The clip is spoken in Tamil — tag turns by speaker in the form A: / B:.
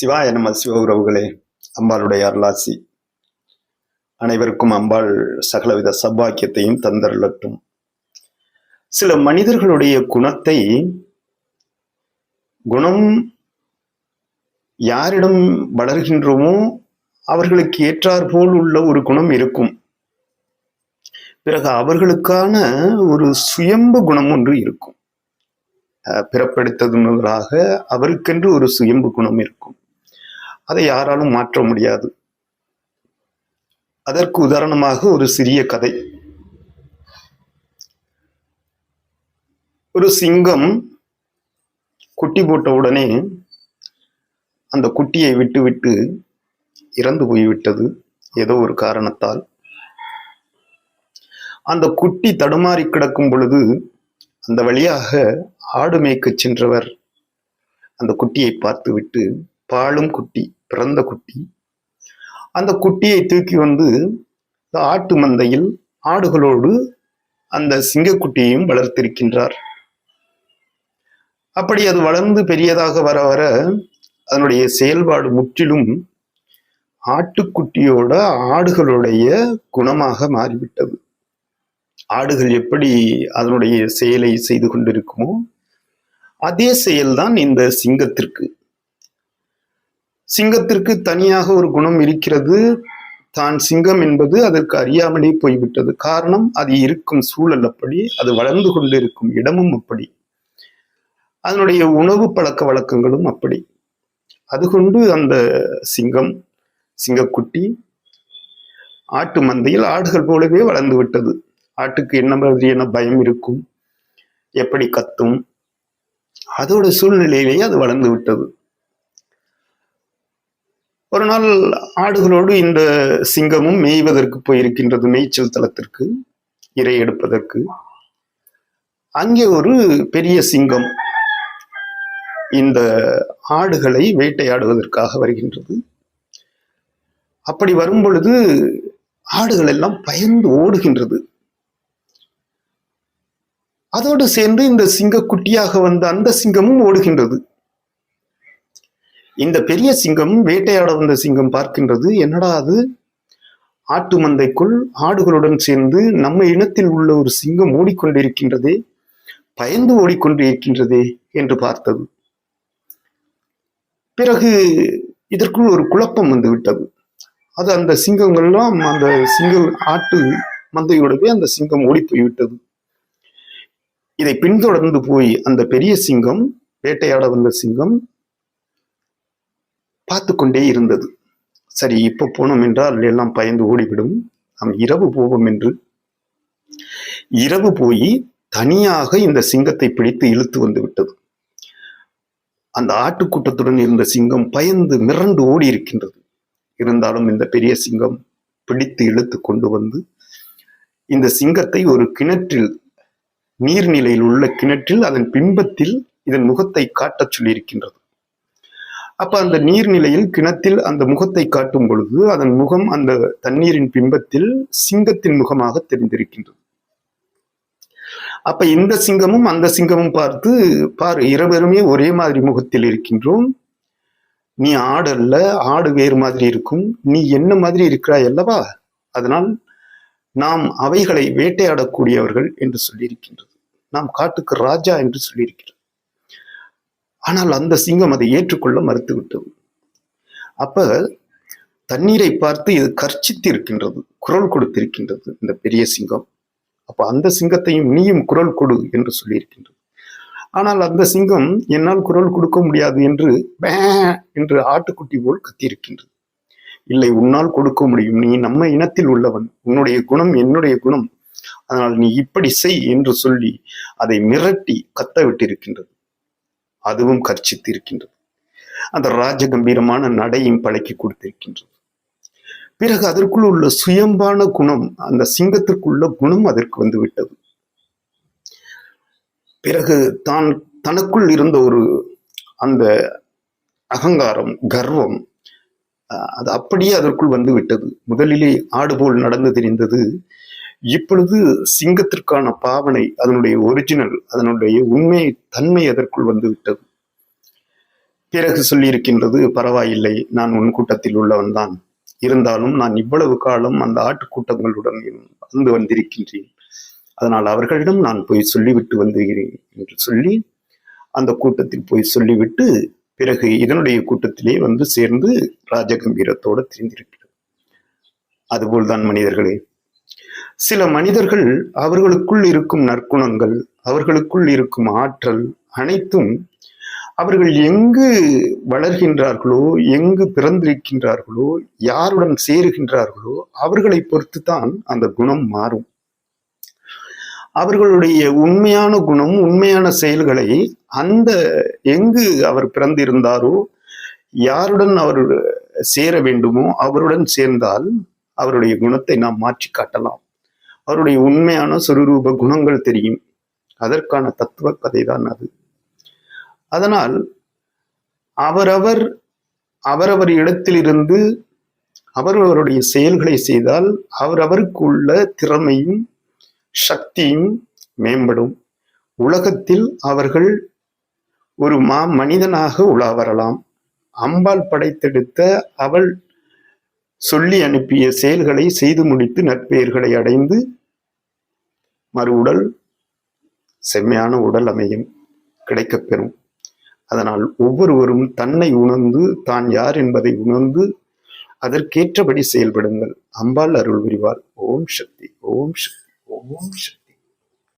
A: சிவாய நம்ம சிவ உறவுகளே அம்பாளுடைய அருளாசி. அனைவருக்கும் அம்பாள் சகலவித சபாக்கியத்தையும் தந்தருளட்டும் சில மனிதர்களுடைய குணத்தை குணம் யாரிடம் வளர்கின்றோமோ அவர்களுக்கு ஏற்றாற்போல் உள்ள ஒரு குணம் இருக்கும். பிறகு அவர்களுக்கான ஒரு சுயம்பு குணம் ஒன்று இருக்கும். அஹ் அவருக்கென்று ஒரு சுயம்பு குணம் இருக்கும். அதை யாராலும் மாற்ற முடியாது. அதற்கு உதாரணமாக ஒரு சிறிய கதை. ஒரு சிங்கம் குட்டி போட்ட உடனே அந்த குட்டியை விட்டு விட்டு இறந்து போய்விட்டது. ஏதோ ஒரு காரணத்தால். அந்த குட்டி தடுமாறி கிடக்கும் பொழுது அந்த வழியாக ஆடு மேய்க்க சென்றவர் அந்த குட்டியை பார்த்துவிட்டு பாலும் குட்டி பிறந்த குட்டி. அந்த குட்டியை தூக்கி வந்து ஆட்டு மந்தையில் ஆடுகளோடு அந்த சிங்கக்குட்டியையும் வளர்த்திருக்கின்றார். அப்படி அது வளர்ந்து பெரியதாக வர வர அதனுடைய செயல்பாடு முற்றிலும் ஆட்டுக்குட்டியோட ஆடுகளுடைய குணமாக மாறிவிட்டது. ஆடுகள் எப்படி அதனுடைய செயலை செய்து கொண்டிருக்குமோ அதே செயல்தான் இந்த சிங்கத்திற்கு. சிங்கத்திற்கு தனியாக ஒரு குணம் இருக்கிறது. தான் சிங்கம் என்பது அதற்கு அறியாமலே போய்விட்டது. காரணம் அது இருக்கும் சூழல் அப்படி அது வளர்ந்து கொண்டிருக்கும் இடமும் அப்படி. அதனுடைய உணவு பழக்க வழக்கங்களும் அப்படி. அது கொண்டு அந்த சிங்கம் சிங்கக்குட்டி ஆட்டு மந்தையில் ஆடுகள் போலவே வளர்ந்து விட்டது. ஆட்டுக்கு என்ன மாதிரியான பயம் இருக்கும் எப்படி கத்தும் அதோட சூழ்நிலையிலேயே அது வளர்ந்து விட்டது. ஒரு நாள் ஆடுகளோடு இந்த சிங்கமும் மேய்வதற்கு போயிருக்கின்றது மேய்ச்சல் தளத்திற்கு இரை எடுப்பதற்கு. அங்கே ஒரு பெரிய சிங்கம் இந்த ஆடுகளை வேட்டையாடுவதற்காக வருகின்றது. அப்படி வரும் பொழுது ஆடுகள் எல்லாம் பயந்து ஓடுகின்றது. அதோடு சேர்ந்து இந்த சிங்கக்குட்டியாக வந்த அந்த சிங்கமும் ஓடுகின்றது. இந்த பெரிய சிங்கம் வேட்டையாட வந்த சிங்கம் பார்க்கின்றது. என்னடா அது? ஆட்டு மந்தைக்குள் ஆடுகளுடன் சேர்ந்து நம்ம இனத்தில் உள்ள ஒரு சிங்கம் ஓடிக்கொண்டிருக்கின்றதே பயந்து ஓடிக்கொண்டு இருக்கின்றதே என்று பார்த்தது. பிறகு இதற்குள் ஒரு குழப்பம் வந்து விட்டது அது அந்த சிங்கங்கள்லாம் அந்த சிங்க ஆட்டு மந்தையோடவே அந்த சிங்கம் ஓடி போய்விட்டது இதை பின்தொடர்ந்து போய் அந்த பெரிய சிங்கம் வேட்டையாட வந்த சிங்கம் பார்த்து கொண்டே இருந்தது. சரி இப்போ போனோம் என்றால் எல்லாம் பயந்து ஓடிவிடும். நாம் இரவு போவோம் என்று. இரவு போய் தனியாக இந்த சிங்கத்தை பிடித்து இழுத்து வந்து விட்டது. அந்த ஆட்டுக்கூட்டத்துடன் இருந்த சிங்கம் பயந்து மிரண்டு ஓடி இருக்கின்றது. இருந்தாலும் இந்த பெரிய சிங்கம் பிடித்து இழுத்து கொண்டு வந்து இந்த சிங்கத்தை ஒரு கிணற்றில் நீர்நிலையில் உள்ள கிணற்றில் அதன் பின்பத்தில் இதன் முகத்தை காட்டச் சொல்லியிருக்கின்றது. அப்ப அந்த நீர்நிலையில் கிணத்தில் அந்த முகத்தை காட்டும் பொழுது அதன் முகம் அந்த தண்ணீரின் பிம்பத்தில் சிங்கத்தின் முகமாக தெரிந்திருக்கின்றது. அப்ப இந்த சிங்கமும் அந்த சிங்கமும் பார்த்து பாரு இருவருமே ஒரே மாதிரி முகத்தில் இருக்கின்றோம். நீ ஆடு அல்ல ஆடு வேறு மாதிரி இருக்கும். நீ என்ன மாதிரி இருக்கிறாய் அல்லவா? அதனால் நாம் அவைகளை வேட்டையாடக்கூடியவர்கள் என்று சொல்லியிருக்கின்றது. நாம் காட்டுக்கு ராஜா என்று சொல்லியிருக்கிறோம். ஆனால் அந்த சிங்கம் அதை ஏற்றுக்கொள்ள மறுத்துவிட்டது. அப்ப தண்ணீரை பார்த்து இது கர்ச்சித்து இருக்கின்றது குரல் கொடுத்திருக்கின்றது இந்த பெரிய சிங்கம். அப்ப அந்த சிங்கத்தையும் நீயும் குரல் கொடு என்று சொல்லியிருக்கின்றது. ஆனால் அந்த சிங்கம் என்னால் குரல் கொடுக்க முடியாது என்று பே என்று ஆட்டுக்குட்டி போல் கத்தியிருக்கின்றது. இல்லை உன்னால் கொடுக்க முடியும். நீ நம்ம இனத்தில் உள்ளவன். உன்னுடைய குணம் என்னுடைய குணம். அதனால் நீ இப்படி செய் என்று சொல்லி அதை மிரட்டி கத்த விட்டிருக்கின்றது அதுவும் கர்ச்சித்து இருக்கின்றது அந்த ராஜகம்பீரமான நடையும் பழக்கி கொடுத்திருக்கின்றது. பிறகு அதற்குள் உள்ள சுயம்பான குணம் அந்த சிங்கத்திற்குள்ள குணம் அதற்கு வந்து விட்டது. பிறகு தான் தனக்குள் இருந்த ஒரு அந்த அகங்காரம் கர்வம் அஹ், அது அப்படியே அதற்குள் வந்து விட்டது. முதலிலே ஆடு போல் நடந்து தெரிந்தது இப்பொழுது சிங்கத்திற்கான பாவனை அதனுடைய ஒரிஜினல் அதனுடைய உண்மை தன்மை அதற்குள் வந்து விட்டது? பிறகு சொல்லியிருக்கின்றது பரவாயில்லை நான் உன் கூட்டத்தில் உள்ளவன் தான். இருந்தாலும் நான் இவ்வளவு காலம் அந்த ஆட்டுக்கூட்டங்களுடன் வந்து வந்திருக்கின்றேன். அதனால் அவர்களிடம் நான் போய் சொல்லிவிட்டு வந்துகிறேன் என்று சொல்லி அந்த கூட்டத்தில் போய் சொல்லிவிட்டு பிறகு இதனுடைய கூட்டத்திலே வந்து சேர்ந்து ராஜகம்பீரத்தோடு திரிந்திருக்கிறது. அதுபோல்தான் மனிதர்களே சில மனிதர்கள் அவர்களுக்குள் இருக்கும் நற்குணங்கள் அவர்களுக்குள் இருக்கும் ஆற்றல் அனைத்தும் அவர்கள் எங்கு வளர்கின்றார்களோ எங்கு பிறந்திருக்கின்றார்களோ யாருடன் சேருகின்றார்களோ அவர்களை பொறுத்து தான் அந்த குணம் மாறும். அவர்களுடைய உண்மையான குணம் உண்மையான செயல்களை அந்த எங்கு அவர் பிறந்திருந்தாரோ யாருடன் அவர் சேர வேண்டுமோ அவருடன் சேர்ந்தால் அவருடைய குணத்தை நாம் மாற்றி காட்டலாம். அவருடைய உண்மையான சுரூப குணங்கள் தெரியும். அதற்கான தத்துவ கதை தான் அது. அதனால் அவரவர் அவரவர் இடத்திலிருந்து அவரவருடைய செயல்களை செய்தால் அவரவருக்கு உள்ள திறமையும் சக்தியும் மேம்படும். உலகத்தில் அவர்கள் ஒரு மா மனிதனாக உலா வரலாம் அம்பாள் படைத்தெடுத்த அவள் சொல்லி அனுப்பிய செயல்களை செய்து முடித்து நற்பெயர்களை அடைந்து மறு உடல் செம்மையான உடல் அமையும் கிடைக்கப்பெறும் அதனால் ஒவ்வொருவரும் தன்னை உணர்ந்து தான் யார் என்பதை உணர்ந்து அதற்கேற்றபடி செயல்படுங்கள். அம்பாள் அருள் புரிவாள். ஓம் சக்தி ஓம் சக்தி ஓம் சக்தி.